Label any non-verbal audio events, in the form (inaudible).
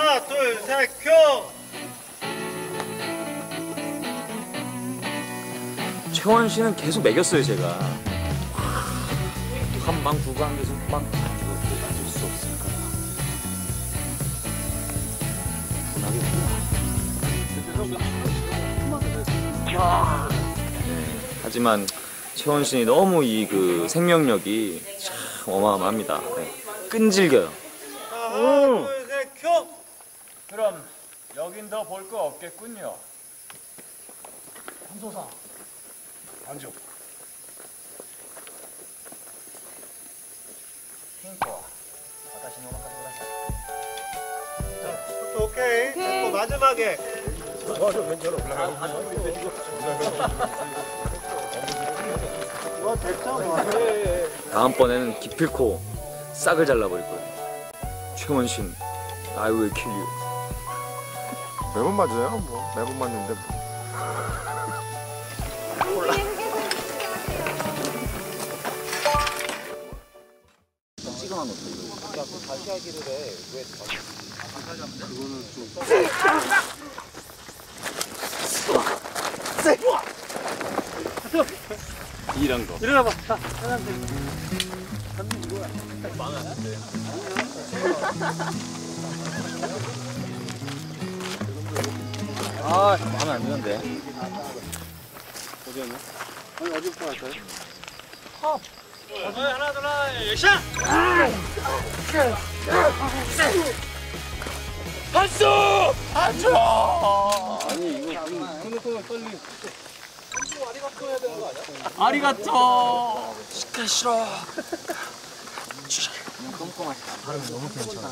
하나 둘셋 큐! 최원 씨는 계속 매겼어요 제가 한방 두방 계속 막 하지만 최원 씨는 너무 이 그 생명력이 참 어마어마합니다 네. 끈질겨요 오! 그럼 여긴 더 볼 거 없겠군요. 한소사. 안주. 핑코. 와타시 노 마카세 쿠다사이. 오케이. 또 마지막에. 와저 괜찮아. 와 됐잖아. 다음번에는 기필코 싹을 잘라버릴 거예요. 최원신, I will kill you. 매번 맞아요 뭐 매번 맞는데 뭐. 찍어만 놓고 이거. 다시 하기를 해. 왜 이런 거. 일어나봐. (laughs) 아, 마음에 안 드는데. 하나 둘 하나 샷! 한수! 한수! 아니 이거 끊을 빨리 아리가또 시카 싫어 (laughs) 꼼꼼하게. 발음이 너무 괜찮아.